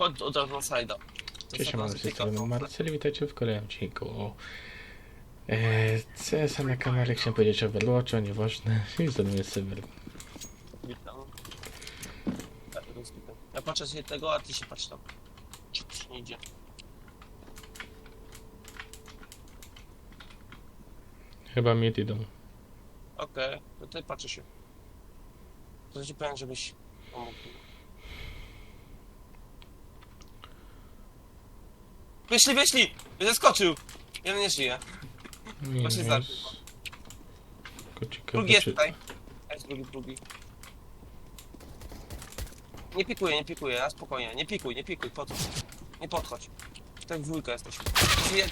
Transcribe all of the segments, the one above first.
Chodź na slajda. To Cześć, mam z tej tylko- strony Marcel, witajcie w kolejnym odcinku o e, CS na kanale. Chciałem powiedzieć o Overwatchu, nieważne. I zdobyłem serwer. Witam. Ja tego skipę. Ja patrzę sobie tego, a ty się patrz tam. Czy coś nie idzie. Chyba mid idą. Okej, to ty patrzę się. To ci powiem, żebyś pomógł. Wyszli, wyszli! Zeskoczył! Jeden nie żyje. Nie, Właśnie jest... zabił. Tylko ciekawe, Drugi jest czy- tutaj. Jest drugi, drugi. Nie pikuję, nie pikuję, na spokojnie. Nie pikuj, nie pikuj, po co? Nie podchodź. Tak w dwójkę jesteśmy. Żyje-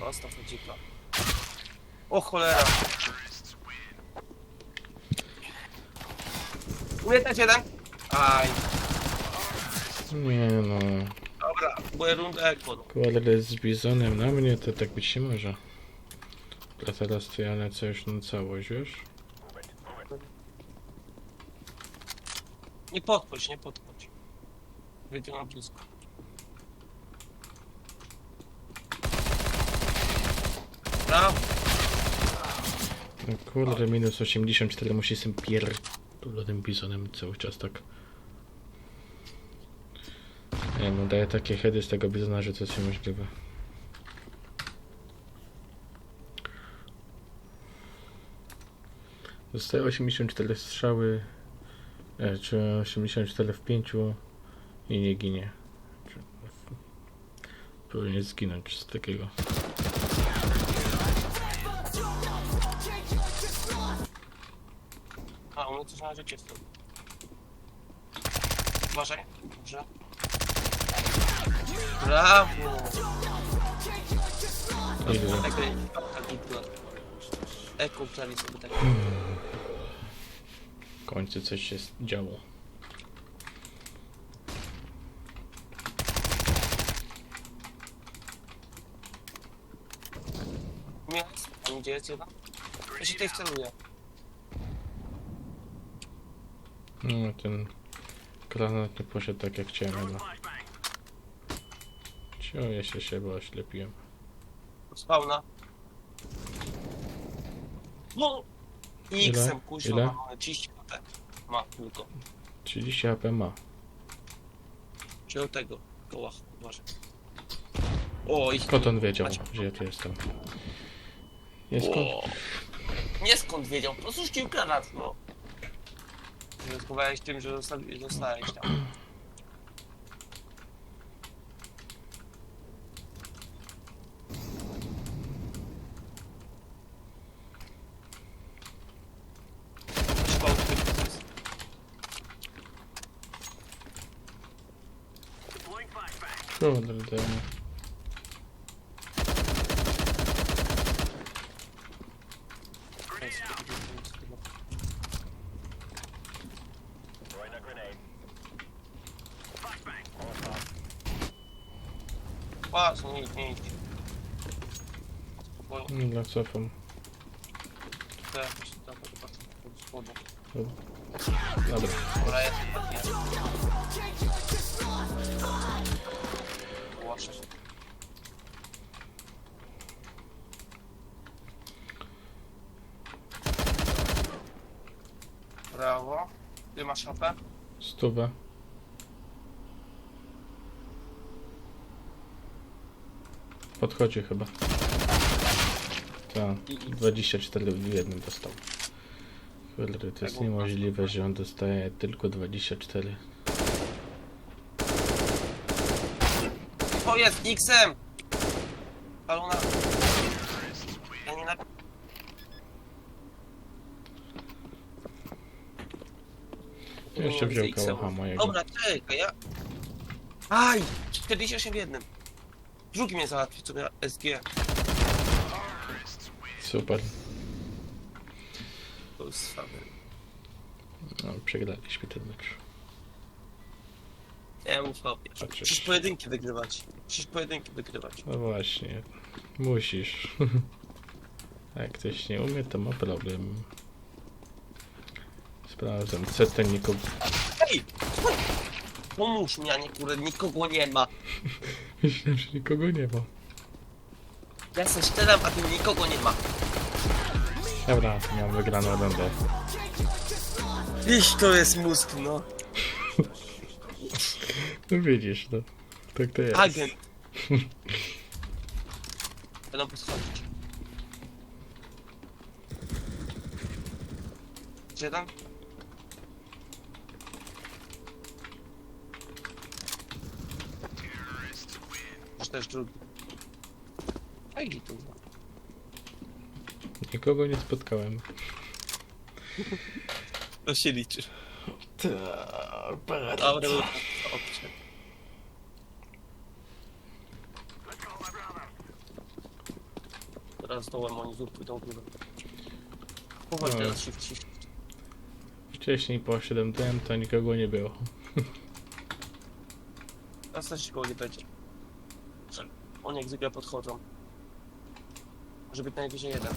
Zostaw dzika. O cholera. Umietać jeden? Aj, Nie no. dobra, były rundę ekon. Kurde z bizonem na mnie to tak być nie może. A teraz to ja lecę już na całość, wiesz? Nie podchodź, nie podchodź. Wyjdzie na blisko. Brawo. No kurde, minus 84 musi z tym bizonem cały czas tak. Nie no, daje takie heady z tego bizona, że to jest niemożliwe. Zostaje 84 strzały, e, czy 84 w 5 i nie ginie. Powinien zginąć z takiego. Coś na razie czysto. Uważaj, dobrze. Brawo! Ile? Tak, Eko chcieli sobie tak. W końcu coś się działo. A gdzie jest jeden? Ja się tutaj wceluję. No ten granat nie poszedł tak jak chciałem chyba. Czuję się się, bo oślepiłem. Spawna. No! X-em, Ile? kuźwa, mamy 30 HP. Ma tylko. 30 HP ma. Czy od tego? Koła, uważaj. O, ich Skąd on wiedział, ja tu jestem? Nie skąd? O. Nie skąd wiedział, po prostu rzucił granat, no. Ryzykowałeś tym, że zostawi- zostałeś tam. Trzeba ukryć. Kurde. Patrz, nie idź, nie idź. Spokojnie, Dobra, cofam. to ja się tam patrzę pod spodem. Dobra. Dobra, jest nie. Łaszę się. Brawo. Ty masz HP? Stówę. Podchodzi chyba. Tak, 24 w jednym dostał. Kurde, to jest niemożliwe, że on dostaje tylko 24. O, jest! X-em! Paluna. Ja nie na... Jeszcze wziął kałacha mojego. Dobra, czekaj, ja... Aj! 48 w jednym. Drugi mnie załatwił, co miał SG. Super. To jest słabe. No, przegraliśmy ten mecz. Ja mu słabe. Patrz, Musisz pojedynki wygrywać. Musisz pojedynki wygrywać. No właśnie, musisz. A Jak ktoś nie umie, to ma problem. Sprawdzam, CT nikogo. Ej! Pomóż mi, a nie kurde, nikogo nie ma. Myślałem, że nikogo nie ma. Ja se szczeram, a tu nikogo nie ma. Dobra, miałem wygraną rundę. Iś to jest mózg, no. No widzisz, no. Tak to jest. Agent. Będą podchodzić. Gdzie tam? Też drugi. Ej, tu. Nikogo nie spotkałem. To się liczy. Dobra, Dobra, dobra. Opcja. Teraz dołem oni pójdą górę. Powoli No. teraz shift, shift. Wcześniej poszedłem tym, to nikogo nie było. Teraz też nikogo nie będzie. Oni jak zwykle podchodzą. Może być najwyżej jeden.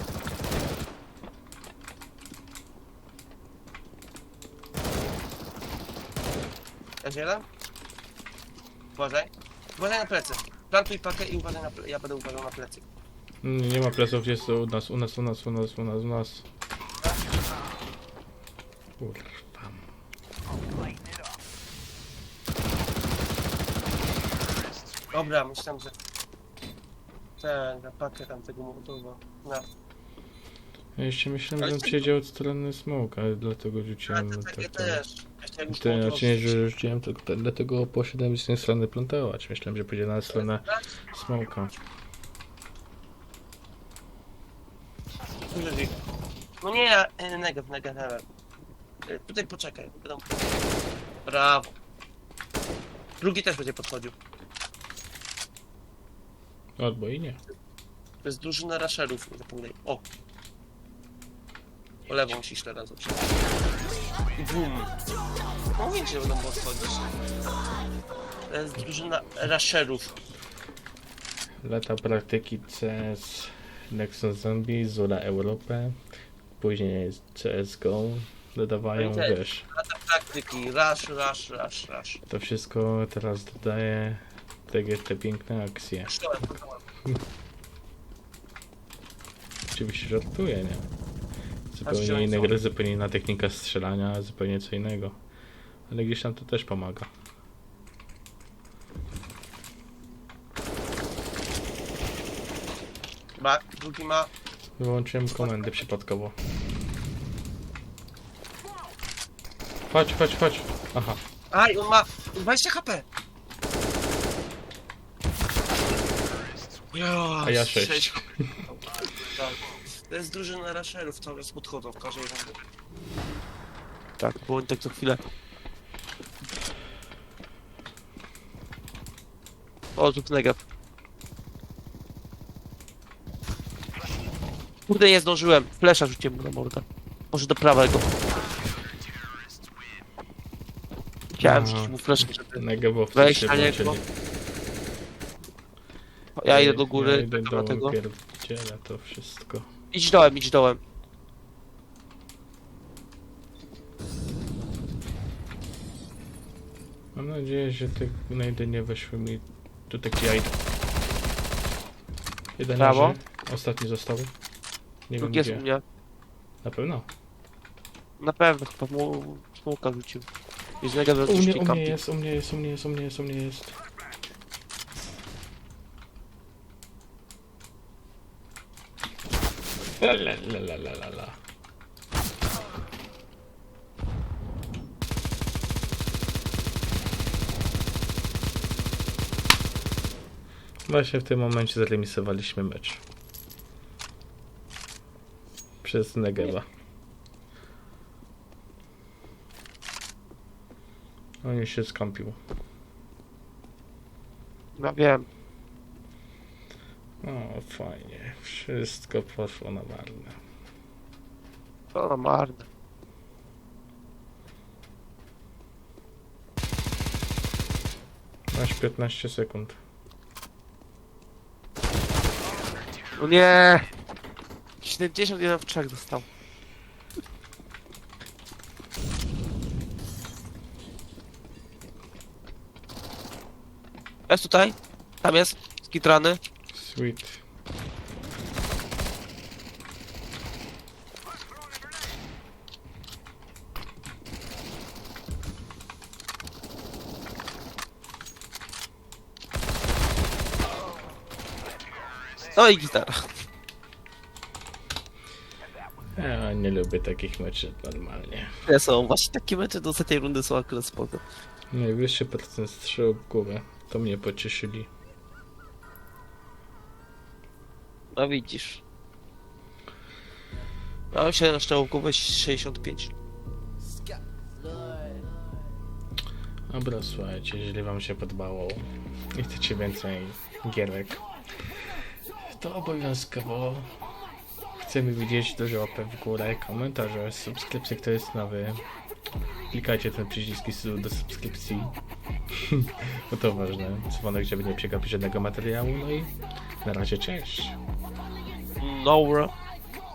Jest jeden? Uważaj. Uważaj na plecy. Plantuj pakę i uważaj na plecy. Ja będę uważał na plecy. Nie, nie ma pleców, jest u nas, u nas, u nas, u nas, u nas, u nas. Kurwa. Dobra, myślałem, że... Ten, na pakę tam tego mołotowa. Na. Ja jeszcze myślałem, Ale że on przyjdzie od strony smoka, dlatego Ale rzuciłem to tak. takie tak. też. Jeszcze Ty, znaczy nie, że rzuciłem, tylko te- dlatego poszedłem z tej strony plantować. Myślałem, że pójdzie na stronę smoka. No nie, ja- e, negew. E, Tutaj poczekaj. Będą... Brawo. Drugi też będzie podchodził. Albo i nie. To jest drużyna rasherów. nie zapominaj. O! Po lewą ciśle raz oczy. I bum. Wiecie, że będą podchodzić. To jest drużyna rasherów. Lata praktyki CS Nexus Zombie, Zora Europę, później jest CSGO, dodawają, Okej. wiesz, Lata praktyki. Rush, rush, rush, rush. to wszystko teraz dodaje te, te piękne akcje. Szkołem. Oczywiście żartuję, nie? Zupełnie inna gra, zupełnie inna technika strzelania, zupełnie co innego. Ale gdzieś tam to też pomaga. Ma, drugi ma. Wyłączyłem komendy przypadkowo. Chodź, chodź, chodź. Aha, Aj, on ma 20 HP. Ja, A ja sześć. Tak. To jest drużyna rasherów, cały czas podchodzą w każdej rundzie. Tak, bo oni tak co chwilę. O, rzut negaw. Kurde, nie zdążyłem. Flesza rzuciłem mu na mordę. Może do prawego. Chciałem rzucić mu flesza, żeby... negabowcy Weź się na niego. włączyli. Ja idę do góry, Ja idę do tego. pierdzielę to wszystko. Idź dołem, idź dołem. Mam nadzieję, że te gnajdy nie weszły mi ja idę. Jeden Brawo. leży, ostatni został. Nie Drugi wiem jest gdzie. u mnie. Na pewno. Na pewno, chyba mu smoka rzucił. I z niego U mnie, u mnie jest, u mnie jest, u mnie jest, u mnie jest, u mnie jest. La la la la la la la. Właśnie w tym momencie zremisowaliśmy mecz. Przez Negeba. On już się skąpił. No wiem. O, fajnie. Wszystko poszło na marne. To na marne. Masz 15 sekund. No nie! 71 w trzech dostał. Jest tutaj? Tam jest? Skitrany? Sweet. No i gitara. Ja nie lubię takich meczy normalnie. Nie są. Właśnie takie mecze do ostatniej rundy są akurat spoko. Najwyższy procent strzał w głowę. To mnie pocieszyli. No widzisz. Mam się na szczałówku 65. Dobra, słuchajcie, jeżeli wam się podobało i chcecie więcej gierek, to obowiązkowo chcemy widzieć dużo łapek w górę, komentarze, subskrypcje, kto jest nowy. Klikajcie ten przycisk z- do subskrypcji, bo to ważne. Dzwonek, żeby nie przegapić żadnego materiału, no i na razie cześć. Dobra.